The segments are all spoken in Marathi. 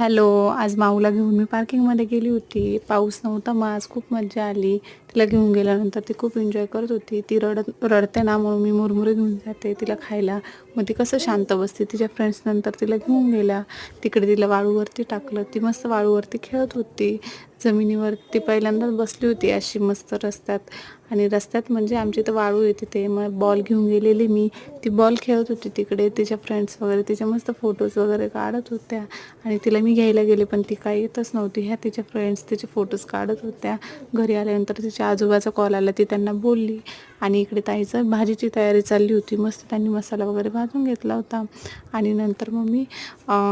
हॅलो आज माऊला घेऊन मी पार्किंगमध्ये गेली होती. पाऊस नव्हता मग आज खूप मजा आली. तिला घेऊन गेल्यानंतर ती खूप एन्जॉय करत होती. ती रडत रडते ना म्हणून मी मुरमुरे घेऊन जाते तिला खायला. मग ती कसं शांत बसते तिच्या फ्रेंड्स नंतर तिला घेऊन गेल्या. तिकडे तिला वाळूवरती टाकलं. ती मस्त वाळूवरती खेळत होती. जमिनीवरती पहिल्यांदाच बसली होती अशी मस्त रस्त्यात. आणि रस्त्यात म्हणजे आमच्या इथं वाळू येते ते मग बॉल घेऊन गेलेली मी. ती बॉल खेळत होती तिकडे तिच्या फ्रेंड्स वगैरे तिच्या मस्त फोटोज वगैरे काढत होत्या. आणि तिला मी घ्यायला गेले पण ती काही येतच नव्हती. ह्या तिच्या फ्रेंड्स तिचे फोटोज काढत होत्या. घरी आल्यानंतर तिच्या आजोबाचा कॉल आला ती त्यांना बोलली. आणि इकडे ताईचं भाजीची तयारी चालली होती. मस्त त्यांनी मसाला वगैरे भाजून घेतला होता. आणि नंतर मग मी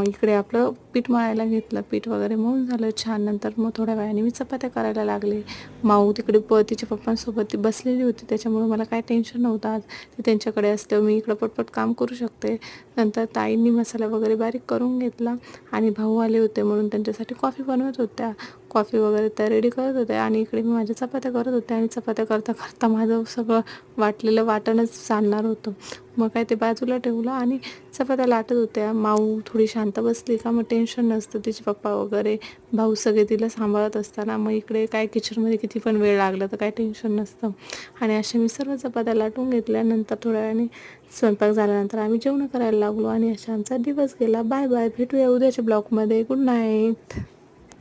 इकडे आपलं पीठ मळायला घेतलं. पीठ वगैरे मळून झालं छान. नंतर मग थोड्या वेळाने मी चपात्या करायला लागले. माऊ तिकडे प तिच्या पप्पांसोबत ती बसलेली होती. त्याच्यामुळे मला काय टेन्शन नव्हतं आज. ते त्यांच्याकडे असल्यावर मी इकडं पटपट काम करू शकते. नंतर ताईंनी मसाला वगैरे बारीक करून घेतला आणि भाऊ आले होते म्हणून त्यांच्यासाठी कॉफी बनवत होत्या. कॉफी वगैरे त्या रेडी करत होत्या आणि इकडे मी माझ्या चपात्या करत होते आणि चपात्या करता करता माझं सगळं वाटलेलं वाटणच चालणार होतं. मग काय ते बाजूला ठेवलं आणि चपात्या लाटत होत्या. माऊ थोडी शांत बसली का मग टेन्शन नसतं. तिचे पप्पा वगैरे भाऊ सगळे तिला सांभाळत असताना मग इकडे काय किचनमध्ये किती पण वेळ लागला तर काय टेन्शन नसतं. आणि अशा मी सर्व चपात्या लाटून घेतल्यानंतर थोड्या वेळाने स्वयंपाक झाल्यानंतर आम्ही जेवण करायला लागलो आणि अशा आमचा दिवस गेला. Bye bye. भेटूया उद्याच्या ब्लॉगमध्ये. Good night.